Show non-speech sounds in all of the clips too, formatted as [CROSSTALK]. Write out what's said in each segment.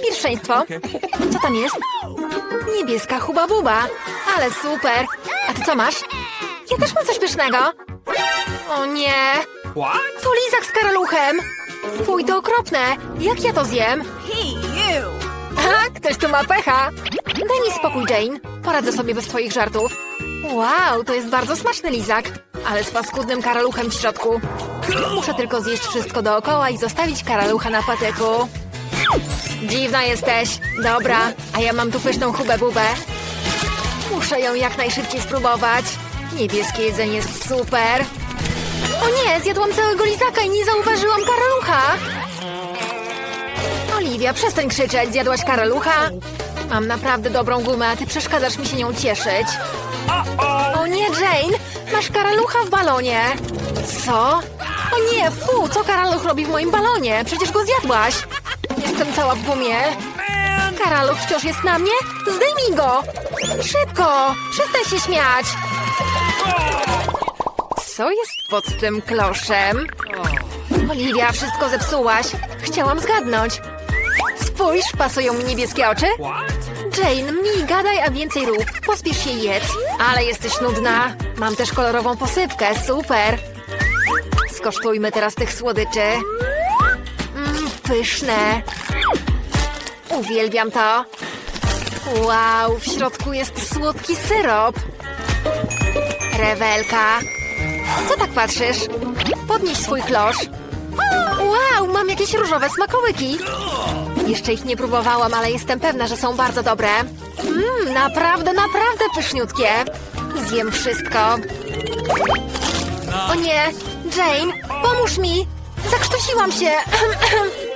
pierwszeństwo. Co tam jest? Niebieska huba buba. Ale super. A ty co masz? Ja też mam coś pysznego. O nie. What? To lizak z karaluchem. Fuj, to okropne. Jak ja to zjem? A, ktoś tu ma pecha. Daj mi spokój, Jane. Poradzę sobie bez twoich żartów. Wow, to jest bardzo smaczny lizak. Ale z paskudnym karaluchem w środku. Muszę tylko zjeść wszystko dookoła i zostawić karalucha na patyku. Dziwna jesteś. Dobra, a ja mam tu pyszną hubę bubę. Muszę ją jak najszybciej spróbować. Niebieskie jedzenie jest super. O nie, zjadłam całego lizaka i nie zauważyłam karalucha. Oliwia, przestań krzyczeć. Zjadłaś karalucha? Mam naprawdę dobrą gumę, a ty przeszkadzasz mi się nią cieszyć. O nie, Jane! Masz karalucha w balonie! Co? O nie, fu! Co karaluch robi w moim balonie? Przecież go zjadłaś! Jestem cała w gumie. Karaluch wciąż jest na mnie? Zdejmij go! Szybko! Przestań się śmiać! Co jest pod tym kloszem? Oliwia, wszystko zepsułaś. Chciałam zgadnąć. Spójrz, pasują mi niebieskie oczy. Jane, mniej gadaj, a więcej rób. Pospiesz się jedz. Ale jesteś nudna. Mam też kolorową posypkę, super. Skosztujmy teraz tych słodyczy. Mmm, pyszne. Uwielbiam to. Wow, w środku jest słodki syrop. Rewelka. Co tak patrzysz? Podnieś swój klosz. Wow, mam jakieś różowe smakołyki. Jeszcze ich nie próbowałam, ale jestem pewna, że są bardzo dobre. Mmm, naprawdę, naprawdę pyszniutkie. Zjem wszystko. O nie, Jane, pomóż mi! Zakrztusiłam się! [CLEARS THROAT]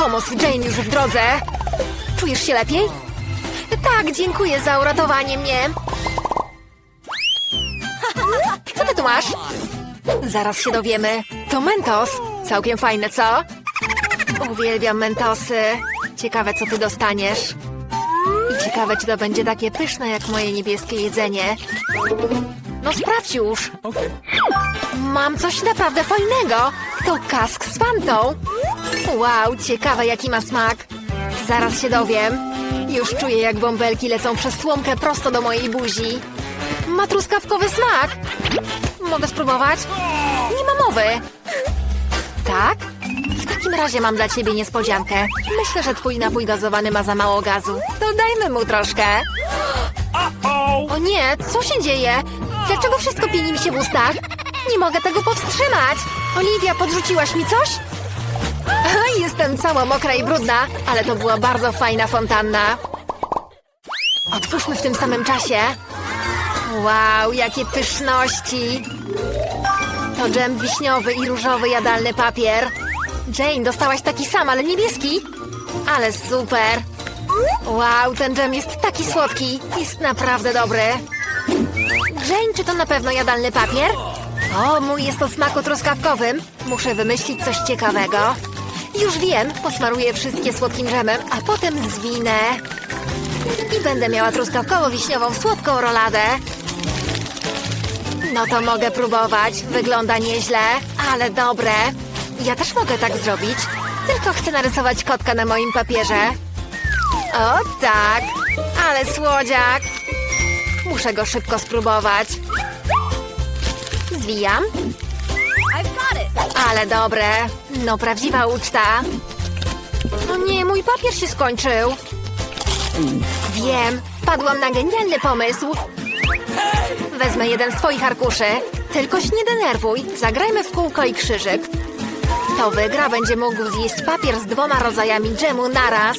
Pomoc Jane już w drodze. Czujesz się lepiej? Tak, dziękuję za uratowanie mnie. Co ty tu masz? Zaraz się dowiemy. To Mentos. Całkiem fajne, co? Uwielbiam Mentosy. Ciekawe, co ty dostaniesz. I ciekawe, czy to będzie takie pyszne, jak moje niebieskie jedzenie. No sprawdź już. Mam coś naprawdę fajnego. To kask z fantą. Wow, ciekawe, jaki ma smak. Zaraz się dowiem. Już czuję, jak bąbelki lecą przez słomkę prosto do mojej buzi. Ma truskawkowy smak. Mogę spróbować? Nie ma mowy. Tak? W takim razie mam dla ciebie niespodziankę. Myślę, że twój napój gazowany ma za mało gazu. Dodajmy mu troszkę. O nie, co się dzieje? Dlaczego wszystko pieni mi się w ustach? Nie mogę tego powstrzymać. Oliwia, podrzuciłaś mi coś? Jestem cała mokra i brudna, ale to była bardzo fajna fontanna. Otwórzmy w tym samym czasie. Wow, jakie pyszności! To dżem wiśniowy i różowy jadalny papier. Jane, dostałaś taki sam, ale niebieski. Ale super! Wow, ten dżem jest taki słodki. Jest naprawdę dobry. Jane, czy to na pewno jadalny papier? O, mój jest o smaku truskawkowym. Muszę wymyślić coś ciekawego. Już wiem, posmaruję wszystkie słodkim dżemem, a potem zwinę. I będę miała truskawkowo-wiśniową słodką roladę. No to mogę próbować. Wygląda nieźle, ale dobre. Ja też mogę tak zrobić. Tylko chcę narysować kotka na moim papierze. O tak, ale słodziak. Muszę go szybko spróbować. Zwijam. Ale dobre. No, prawdziwa uczta. O nie, mój papier się skończył. Wiem, wpadłam na genialny pomysł. Wezmę jeden z twoich arkuszy. Tylko się nie denerwuj. Zagrajmy w kółko i krzyżyk. Kto wygra, będzie mógł zjeść papier z dwoma rodzajami dżemu naraz.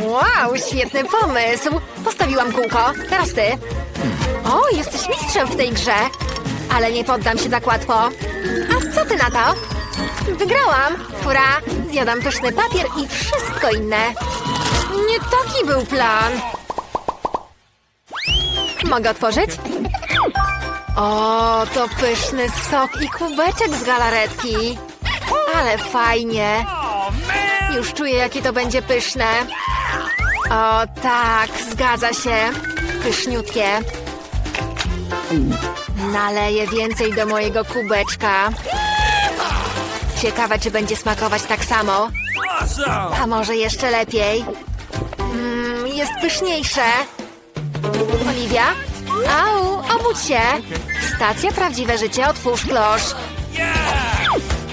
Wow, świetny pomysł. Postawiłam kółko. Teraz ty. O, jesteś mistrzem w tej grze. Ale nie poddam się tak łatwo. A co ty na to? Wygrałam! Hurra! Zjadam pyszny papier i wszystko inne. Nie taki był plan. Mogę otworzyć? O, to pyszny sok i kubeczek z galaretki. Ale fajnie. Już czuję, jakie to będzie pyszne. O tak, zgadza się. Pyszniutkie. Naleję więcej do mojego kubeczka. Ciekawe, czy będzie smakować tak samo. A może jeszcze lepiej? Mmm, jest pyszniejsze. Oliwia? Au, obudź się. Stacja Prawdziwe Życie, otwórz klosz.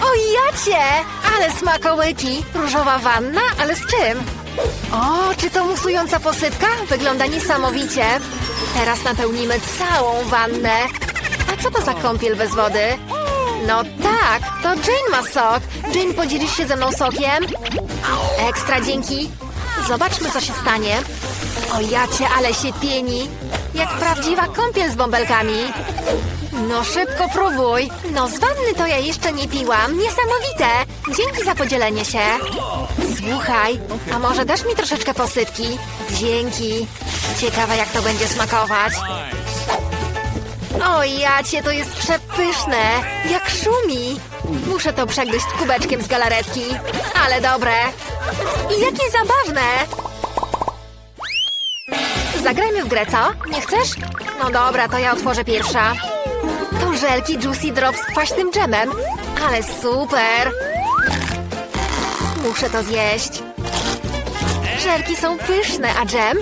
O jacie! Ale smakołyki! Różowa wanna, ale z czym? O, czy to musująca posypka? Wygląda niesamowicie. Teraz napełnimy całą wannę. Co to za kąpiel bez wody? No tak, to Jane ma sok. Jane, podzielisz się ze mną sokiem? Ekstra, dzięki. Zobaczmy, co się stanie. O jacie, ale się pieni. Jak prawdziwa kąpiel z bąbelkami. No szybko próbuj. No z wanny to ja jeszcze nie piłam. Niesamowite. Dzięki za podzielenie się. Słuchaj, a może dasz mi troszeczkę posypki? Dzięki. Ciekawa jak to będzie smakować. O jacie, to jest przepyszne. Jak szumi. Muszę to przegryźć kubeczkiem z galaretki. Ale dobre. I jakie zabawne. Zagrajmy w grę, co? Nie chcesz? No dobra, to ja otworzę pierwsza. To żelki Juicy Drop z kwaśnym dżemem. Ale super! Muszę to zjeść. Żelki są pyszne, a dżem?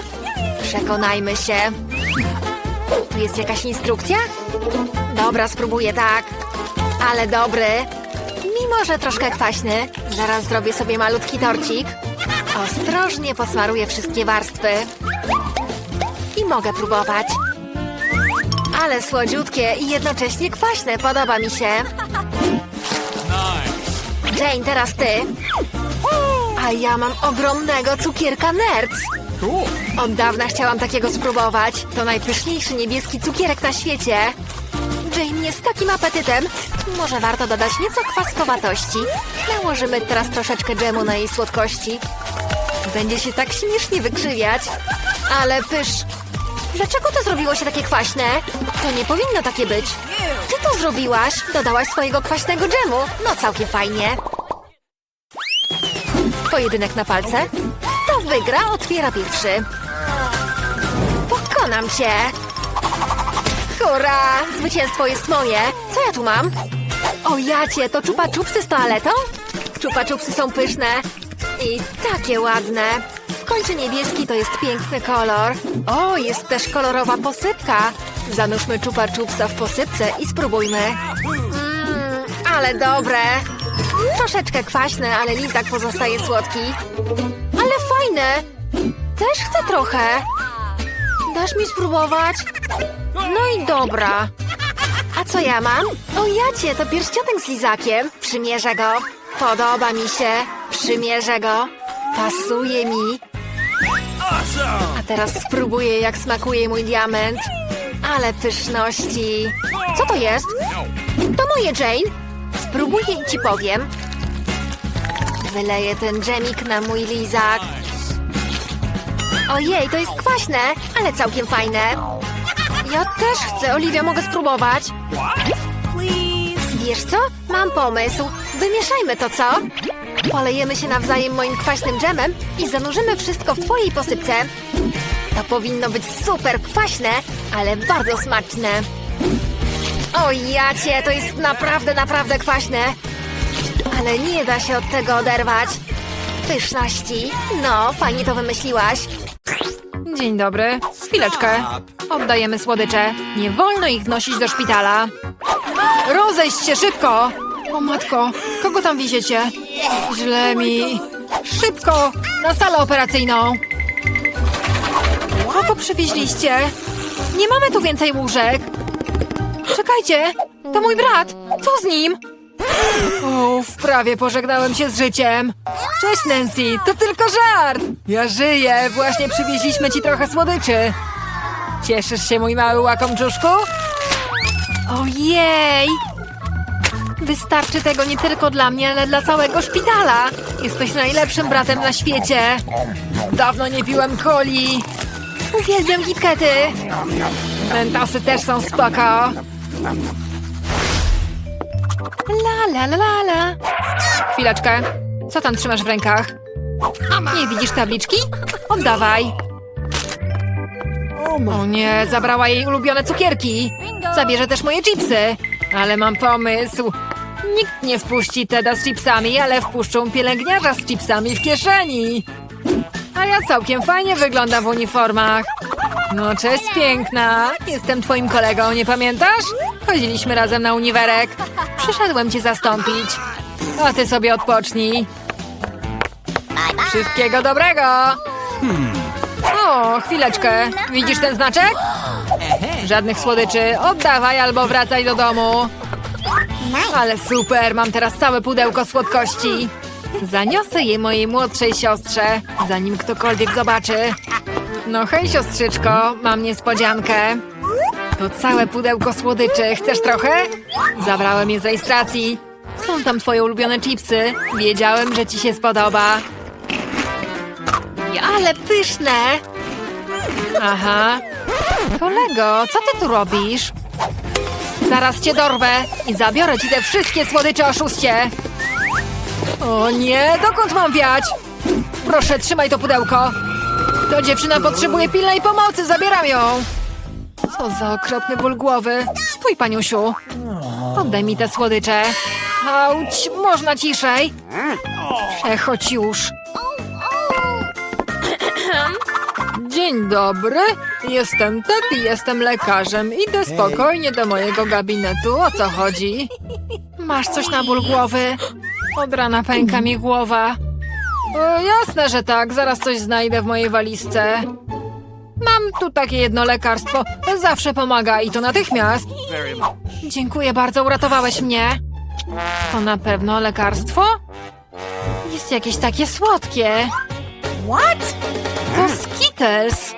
Przekonajmy się. Tu jest jakaś instrukcja? Dobra, spróbuję tak. Ale dobry. Mimo, że troszkę kwaśny, zaraz zrobię sobie malutki torcik. Ostrożnie posmaruję wszystkie warstwy. I mogę próbować. Ale słodziutkie i jednocześnie kwaśne. Podoba mi się. Jane, teraz ty. A ja mam ogromnego cukierka Nerds. Cool! Od dawna chciałam takiego spróbować. To najpyszniejszy niebieski cukierek na świecie. Jane jest takim apetytem. Może warto dodać nieco kwaskowatości. Nałożymy teraz troszeczkę dżemu na jej słodkości. Będzie się tak śmiesznie wykrzywiać. Ale pysz. Dlaczego to zrobiło się takie kwaśne? To nie powinno takie być. Ty to zrobiłaś. Dodałaś swojego kwaśnego dżemu. No całkiem fajnie. Pojedynek na palce. Wygra, otwiera pierwszy. Pokonam cię! Hurra! Zwycięstwo jest moje! Co ja tu mam? O jacie, to czupa czupsy z toaletą? Czupa czupsy są pyszne i takie ładne. W końcu niebieski to jest piękny kolor. O, jest też kolorowa posypka. Zanurzmy czupa czupsa w posypce i spróbujmy. Mmm, ale dobre. Troszeczkę kwaśne, ale lizak pozostaje słodki. Fajne! Też chcę trochę. Dasz mi spróbować? No i dobra. A co ja mam? O jacie, to pierścionek z lizakiem. Przymierzę go. Podoba mi się. Przymierzę go. Pasuje mi. A teraz spróbuję, jak smakuje mój diament. Ale pyszności. Co to jest? To moje, Jane. Spróbuję i ci powiem. Wyleję ten dżemik na mój lizak. Ojej, to jest kwaśne, ale całkiem fajne. Ja też chcę. Oliwia, mogę spróbować? Wiesz co? Mam pomysł. Wymieszajmy to, co? Polejemy się nawzajem moim kwaśnym dżemem i zanurzymy wszystko w twojej posypce. To powinno być super kwaśne, ale bardzo smaczne. O jacie, to jest naprawdę, naprawdę kwaśne. Ale nie da się od tego oderwać. Pyszności. No, fajnie to wymyśliłaś. Dzień dobry. Chwileczkę. Oddajemy słodycze. Nie wolno ich wnosić do szpitala. Rozejść się szybko! O matko, kogo tam wieziecie? Źle mi. Szybko! Na salę operacyjną! Kogo przywieźliście? Nie mamy tu więcej łóżek. Czekajcie, to mój brat. Co z nim? Uff, prawie pożegnałem się z życiem. Cześć Nancy, to tylko żart. Ja żyję, właśnie przywieźliśmy ci trochę słodyczy. Cieszysz się, mój mały łakomczuszku? Ojej! Wystarczy tego nie tylko dla mnie, ale dla całego szpitala. Jesteś najlepszym bratem na świecie. Dawno nie piłem coli. Uwielbiam kitkety. Mentosy też są spoko. La la la la la. Chwileczkę. Co tam trzymasz w rękach? Nie widzisz tabliczki? Oddawaj. O nie, zabrała jej ulubione cukierki. Zabierze też moje chipsy. Ale mam pomysł. Nikt nie wpuści Teda z chipsami, ale wpuszczą pielęgniarza z chipsami w kieszeni. A ja całkiem fajnie wyglądam w uniformach. No cześć piękna. Jestem twoim kolegą, nie pamiętasz? Chodziliśmy razem na uniwerek. Przyszedłem cię zastąpić. A ty sobie odpocznij. Wszystkiego dobrego! O, chwileczkę. Widzisz ten znaczek? Żadnych słodyczy. Oddawaj albo wracaj do domu. Ale super, mam teraz całe pudełko słodkości. Zaniosę je mojej młodszej siostrze, zanim ktokolwiek zobaczy. No hej siostrzyczko, mam niespodziankę. To całe pudełko słodyczy. Chcesz trochę? Zabrałem je z rejestracji. Są tam twoje ulubione chipsy. Wiedziałem, że ci się spodoba. Ale pyszne! Aha. Kolego, co ty tu robisz? Zaraz cię dorwę i zabiorę ci te wszystkie słodycze oszuście. O nie, dokąd mam wiać? Proszę, trzymaj to pudełko. To dziewczyna potrzebuje pilnej pomocy, zabieram ją. Co za okropny ból głowy. Stój, paniusiu. Oddaj mi te słodycze. Auć, można ciszej. Przechodź już. Dzień dobry. Jestem Ted i jestem lekarzem. Idę spokojnie do mojego gabinetu. O co chodzi? Masz coś na ból głowy? Od rana pęka mi głowa. E, jasne, że tak. Zaraz coś znajdę w mojej walizce. Mam tu takie jedno lekarstwo. Zawsze pomaga i to natychmiast. Dziękuję bardzo, uratowałeś mnie. To na pewno lekarstwo? Jest jakieś takie słodkie. What? To Skittles.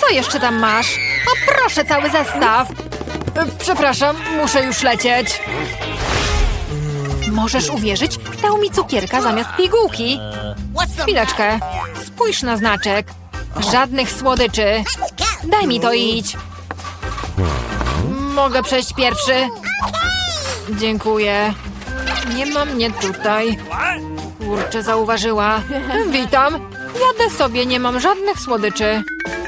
Co jeszcze tam masz? O proszę, cały zestaw. E, Przepraszam, muszę już lecieć. Możesz uwierzyć, dał mi cukierka zamiast pigułki. Chwileczkę. Spójrz na znaczek. Żadnych słodyczy. Daj mi to idź. Mogę przejść pierwszy? Dziękuję. Nie ma mnie tutaj. Kurczę, zauważyła. Witam. Jadę sobie, nie mam żadnych słodyczy.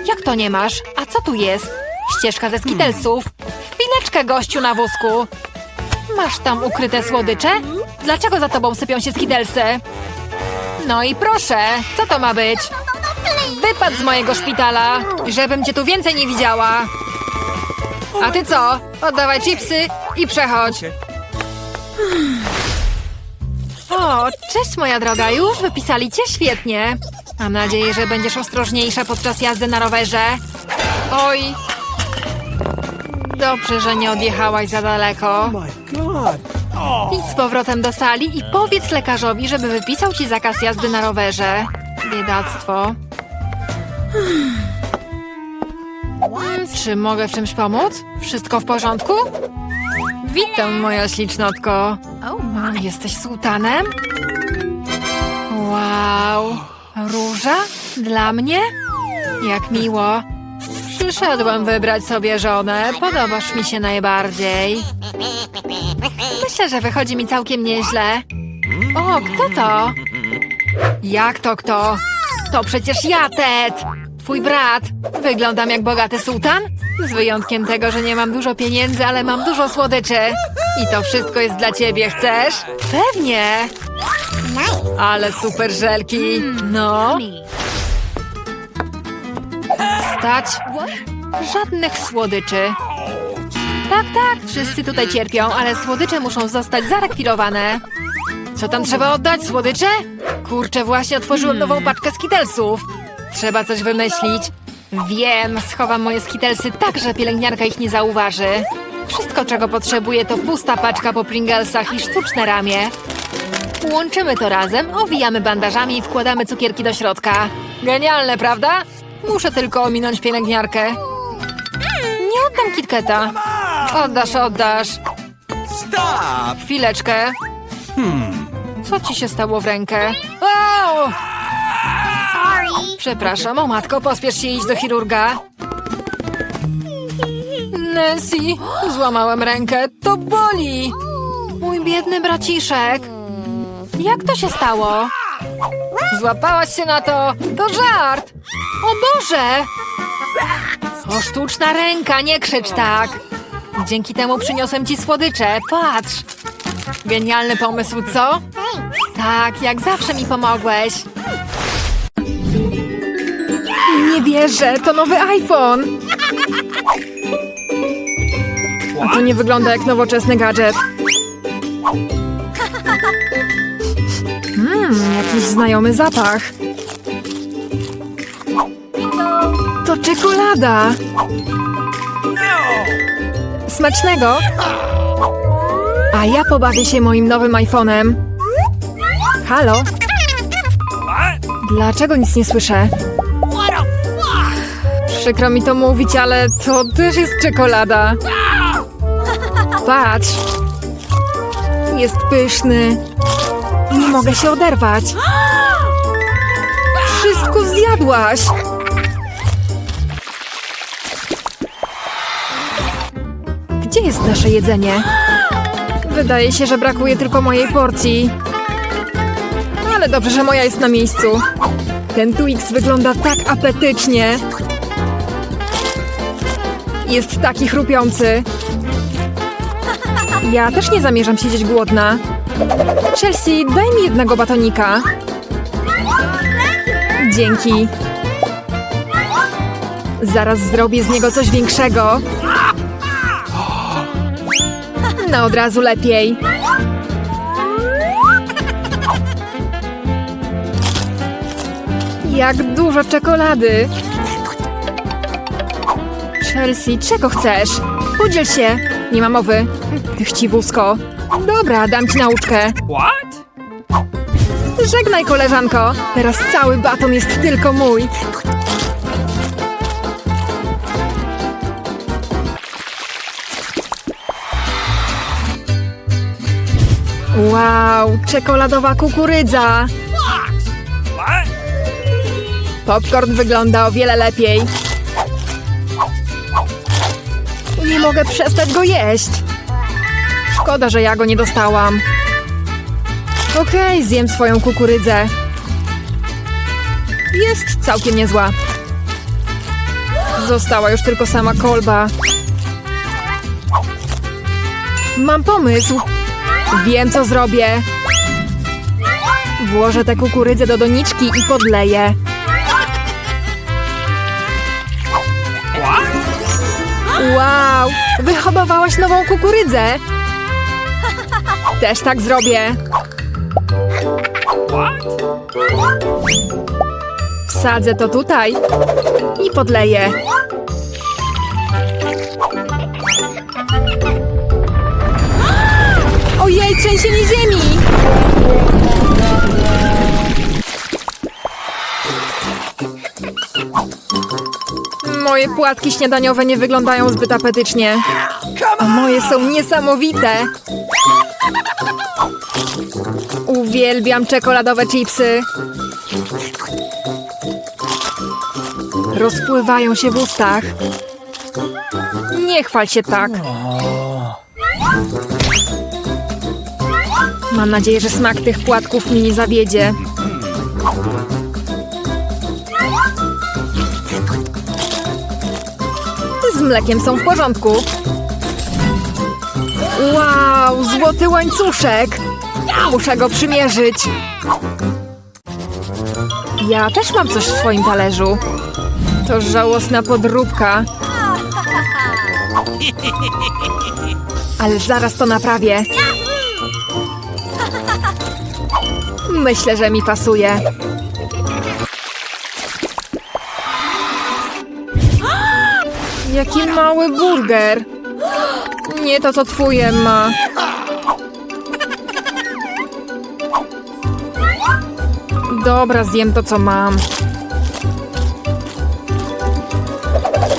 Jak to nie masz? A co tu jest? Ścieżka ze skitelsów. Chwileczkę, gościu na wózku. Masz tam ukryte słodycze? Dlaczego za tobą sypią się skitelsy? No i proszę, co to ma być? Wypadł z mojego szpitala, żebym cię tu więcej nie widziała. A ty co? Oddawaj chipsy i przechodź. O, cześć moja droga, już wypisali cię świetnie. Mam nadzieję, że będziesz ostrożniejsza podczas jazdy na rowerze. Oj. Dobrze, że nie odjechałaś za daleko. Idź z powrotem do sali i powiedz lekarzowi, żeby wypisał ci zakaz jazdy na rowerze. Biedactwo. Czy mogę w czymś pomóc? Wszystko w porządku? Witam, moja ślicznotko. O, jesteś sułtanem? Wow. Róża? Dla mnie? Jak miło. Przyszedłem wybrać sobie żonę. Podobasz mi się najbardziej. Myślę, że wychodzi mi całkiem nieźle. O, kto to? Jak to kto? To przecież ja, Ted! Twój brat. Wyglądam jak bogaty sułtan? Z wyjątkiem tego, że nie mam dużo pieniędzy, ale mam dużo słodyczy. I to wszystko jest dla ciebie, chcesz? Pewnie! Ale super żelki. No. Stać. Żadnych słodyczy. Tak, tak, wszyscy tutaj cierpią, ale słodycze muszą zostać zarekwirowane. Co tam trzeba oddać? Słodycze? Kurczę, właśnie otworzyłem nową paczkę skitelsów. Trzeba coś wymyślić. Wiem, schowam moje skitelsy tak, że pielęgniarka ich nie zauważy. Wszystko, czego potrzebuję, to pusta paczka po Pringlesach i sztuczne ramię. Łączymy to razem, owijamy bandażami i wkładamy cukierki do środka. Genialne, prawda? Muszę tylko ominąć pielęgniarkę. Nie oddam KitKata. Oddasz, oddasz. Stop! Chwileczkę. Co ci się stało w rękę? Au! Przepraszam, o matko, pospiesz się iść do chirurga. Nancy, złamałem rękę, to boli. Mój biedny braciszek. Jak to się stało? Złapałaś się na to, to żart. O Boże! To sztuczna ręka, nie krzycz tak. Dzięki temu przyniosłem ci słodycze, patrz. Genialny pomysł, co? Tak, jak zawsze mi pomogłeś. Nie wierzę, to nowy iPhone. A to nie wygląda jak nowoczesny gadżet. Mmm, jakiś znajomy zapach. To czekolada. Smacznego. A ja pobawię się moim nowym iPhone'em. Halo? Dlaczego nic nie słyszę? Przykro mi to mówić, ale to też jest czekolada. Patrz. Jest pyszny. Nie mogę się oderwać. Wszystko zjadłaś. Gdzie jest nasze jedzenie? Wydaje się, że brakuje tylko mojej porcji. Ale dobrze, że moja jest na miejscu. Ten Twix wygląda tak apetycznie. Jest taki chrupiący. Ja też nie zamierzam siedzieć głodna. Chelsea, daj mi jednego batonika. Dzięki. Zaraz zrobię z niego coś większego. No od razu lepiej. Jak dużo czekolady. Chelsea, czego chcesz? Podziel się. Nie ma mowy. Chciwusko. Dobra, dam ci nauczkę. What? Żegnaj, koleżanko. Teraz cały baton jest tylko mój. Wow, czekoladowa kukurydza. Popcorn wygląda o wiele lepiej. Nie mogę przestać go jeść. Szkoda, że ja go nie dostałam. Okej, zjem swoją kukurydzę. Jest całkiem niezła. Została już tylko sama kolba. Mam pomysł. Wiem, co zrobię. Włożę tę kukurydzę do doniczki i podleję. Wow! Wyhodowałaś nową kukurydzę! Też tak zrobię. Wsadzę to tutaj i podleję. Ojej, trzęsienie ziemi! Moje płatki śniadaniowe nie wyglądają zbyt apetycznie. A moje są niesamowite. Uwielbiam czekoladowe chipsy. Rozpływają się w ustach. Nie chwal się tak. Mam nadzieję, że smak tych płatków mi nie zawiedzie. Mlekiem są w porządku. Wow, złoty łańcuszek! Muszę go przymierzyć. Ja też mam coś w swoim talerzu. To żałosna podróbka. Ale zaraz to naprawię. Myślę, że mi pasuje. Jaki mały burger. Nie to, co twoje ma. Dobra, zjem to, co mam.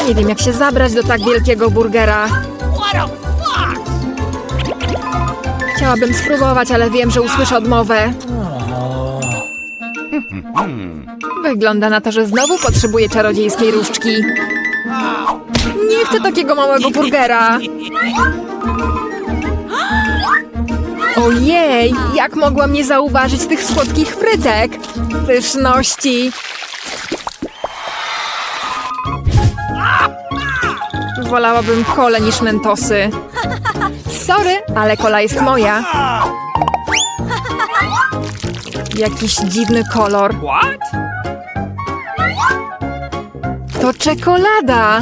Nie wiem, jak się zabrać do tak wielkiego burgera. Chciałabym spróbować, ale wiem, że usłyszę odmowę. Wygląda na to, że znowu potrzebuję czarodziejskiej różdżki. Nie chcę takiego małego burgera. Ojej, jak mogłam nie zauważyć tych słodkich frytek? Pyszności. Wolałabym kole niż mentosy. Sorry, ale kola jest moja. Jakiś dziwny kolor. To czekolada!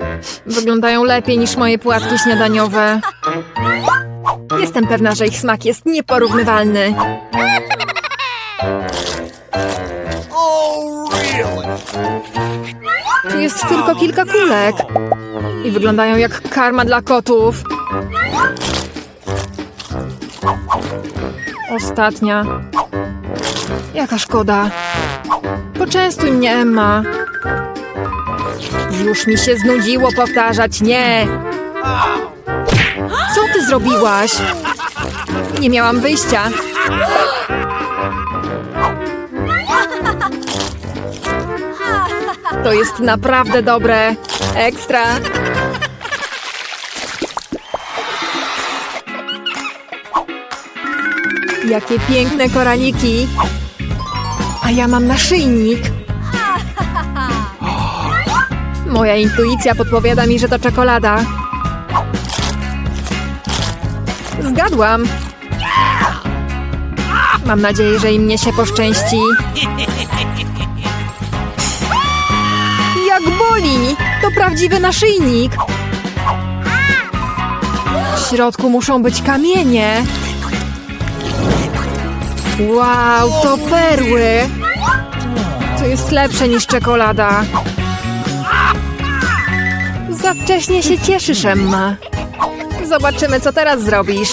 Wyglądają lepiej niż moje płatki śniadaniowe. Jestem pewna, że ich smak jest nieporównywalny. Tu jest tylko kilka kulek. I wyglądają jak karma dla kotów. Ostatnia. Jaka szkoda. Poczęstuj mnie, Emma. Już mi się znudziło powtarzać nie. Co ty zrobiłaś? Nie miałam wyjścia. To jest naprawdę dobre. Ekstra. Jakie piękne koraliki. A ja mam naszyjnik. Moja intuicja podpowiada mi, że to czekolada. Zgadłam. Mam nadzieję, że i mnie się poszczęści. Jak boli! To prawdziwy naszyjnik. W środku muszą być kamienie. Wow, to perły! To jest lepsze niż czekolada. Za wcześnie się cieszysz, Emma. Zobaczymy, co teraz zrobisz.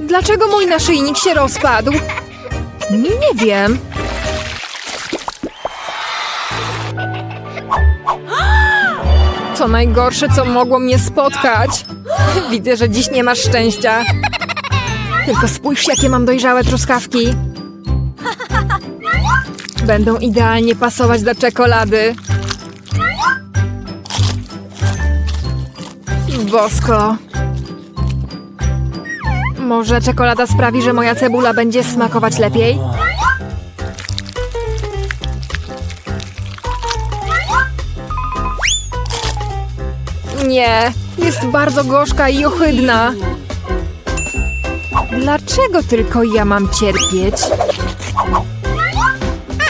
Dlaczego mój naszyjnik się rozpadł? Nie wiem. To najgorsze, co mogło mnie spotkać. Widzę, że dziś nie masz szczęścia. Tylko spójrz, jakie mam dojrzałe truskawki. Będą idealnie pasować do czekolady. Bosko. Może czekolada sprawi, że moja cebula będzie smakować lepiej? Nie, jest bardzo gorzka i ohydna. Dlaczego tylko ja mam cierpieć?